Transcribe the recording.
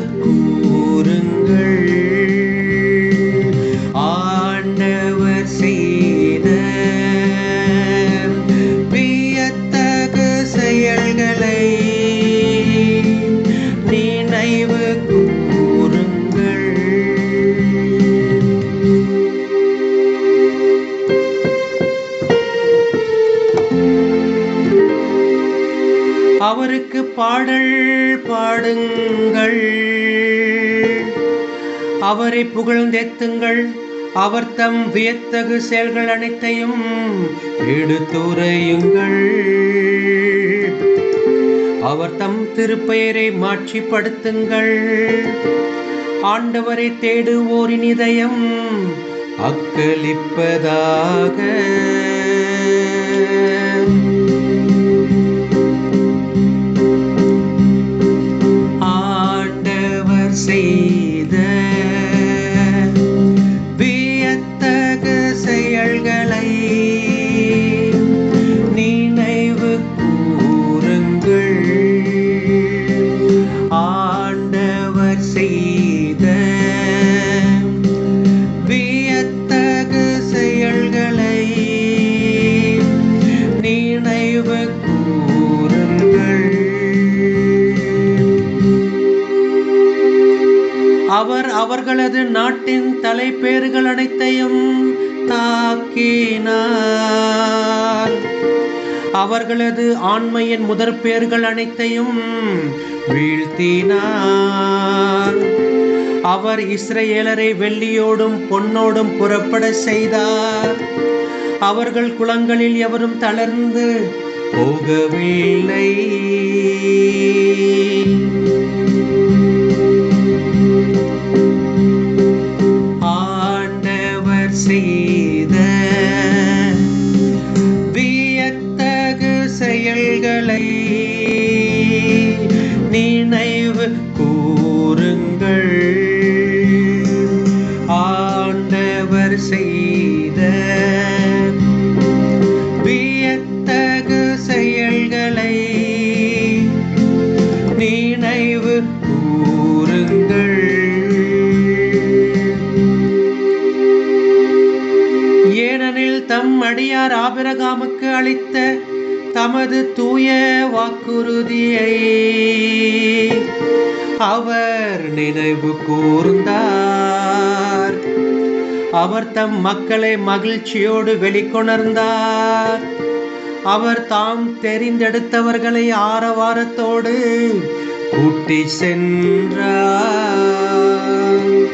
good. பாடுங்கள் பாடுங்கள். அவரை புகழ்ந்தேத்துங்கள் அவர் தம் வியத்தகு செயல்கள் அனைத்தையும் எடுத்துரையுங்கள். அவர் தம் திருப்பெயரை மாட்சிப்படுத்துங்கள். ஆண்டவரை தேடுவோரின் இதயம் அக்களிப்பதாக. அவர் அவர்களது நாட்டின் தலைப்பேறுகள் அனைத்தையும் தாக்கினார். அவர்களது ஆண்மையின் முதற் பேர்கள் அனைத்தையும் வீழ்த்தினார். அவர் இஸ்ரேலரை வெள்ளியோடும் பொன்னோடும் புறப்பட செய்தார். அவர்கள் குளங்களில் எவரும் தளர்ந்து போகவில்லை. செயல்களை நினைவு கூறுங்கள். ஆண்டவர் செய்த வியத்தகு செயல்களை நினைவு கூறுங்கள். ஏனெனில் தம் அடியார் ஆபிரகாமுக்கு அளித்த தமது தூய வாக்குறுதியை அவர் நினைவு கூர்ந்தார். அவர் தம் மக்களை மகிழ்ச்சியோடு வெளிக்கொணர்ந்தார். அவர் தாம் தெரிந்தெடுத்தவர்களை ஆரவாரத்தோடு கூட்டி சென்றார்.